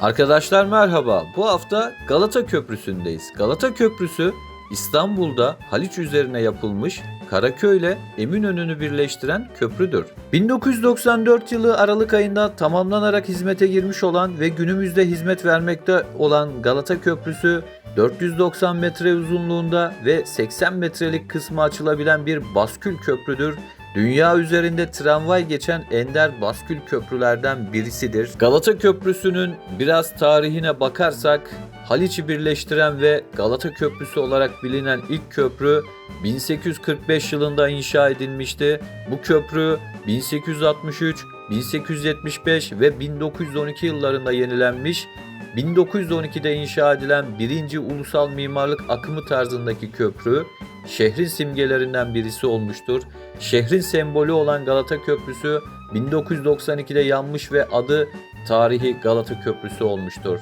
Arkadaşlar merhaba. Bu hafta Galata Köprüsü'ndeyiz. Galata Köprüsü İstanbul'da Haliç üzerine yapılmış Karaköy ile Eminönü'nü birleştiren köprüdür. 1994 yılı Aralık ayında tamamlanarak hizmete girmiş olan ve günümüzde hizmet vermekte olan Galata Köprüsü 490 metre uzunluğunda ve 80 metrelik kısmı açılabilen bir baskül köprüdür Dünya üzerinde tramvay geçen ender baskül köprülerden birisidir. Galata Köprüsü'nün biraz tarihine bakarsak Haliç'i birleştiren ve Galata Köprüsü olarak bilinen ilk köprü 1845 yılında inşa edilmişti. Bu köprü 1863, 1875 ve 1912 yıllarında yenilenmiş. 1912'de inşa edilen birinci ulusal mimarlık akımı tarzındaki köprü şehrin simgelerinden birisi olmuştur. Şehrin sembolü olan Galata Köprüsü 1992'de yanmış ve adı tarihi Galata Köprüsü olmuştur.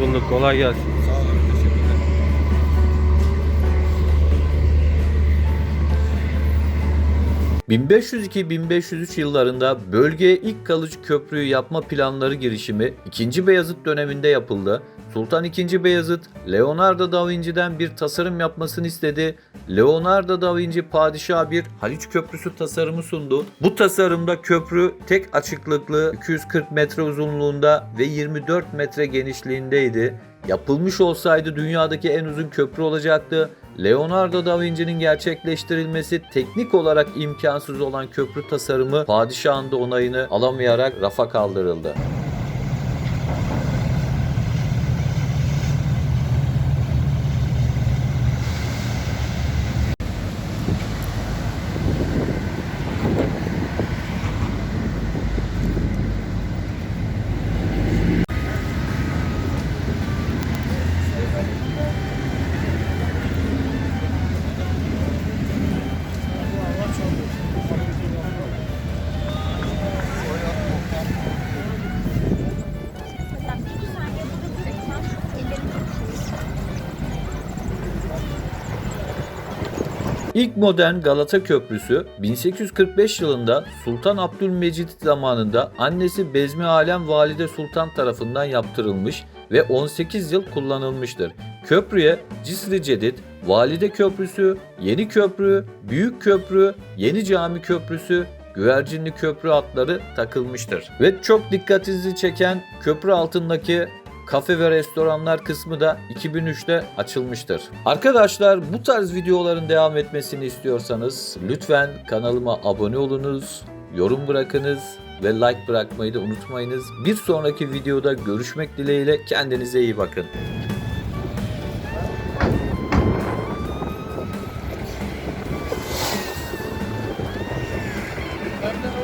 Bulduk, kolay gelsin. Sağ olun. Teşekkürler. ...1502-1503 yıllarında bölgeye ilk kalıcı köprüyü yapma planları girişimi 2. Beyazıt döneminde yapıldı. Sultan II. Beyazıt, Leonardo da Vinci'den bir tasarım yapmasını istedi. Leonardo da Vinci padişaha bir Haliç Köprüsü tasarımı sundu. Bu tasarımda köprü tek açıklıklı 240 metre uzunluğunda ve 24 metre genişliğindeydi. Yapılmış olsaydı dünyadaki en uzun köprü olacaktı. Leonardo da Vinci'nin gerçekleştirilmesi teknik olarak imkansız olan köprü tasarımı padişahın da onayını alamayarak rafa kaldırıldı. İlk modern Galata Köprüsü 1845 yılında Sultan Abdülmecit zamanında annesi Bezmi Alem Valide Sultan tarafından yaptırılmış ve 18 yıl kullanılmıştır. Köprüye Cisri Cedid, Valide Köprüsü, Yeni Köprü, Büyük Köprü, Yeni Cami Köprüsü, Güvercinli Köprü adları takılmıştır. Ve çok dikkatinizi çeken köprü altındaki kafe ve restoranlar kısmı da 2003'te açılmıştır. Arkadaşlar bu tarz videoların devam etmesini istiyorsanız lütfen kanalıma abone olunuz, yorum bırakınız ve like bırakmayı da unutmayınız. Bir sonraki videoda görüşmek dileğiyle kendinize iyi bakın.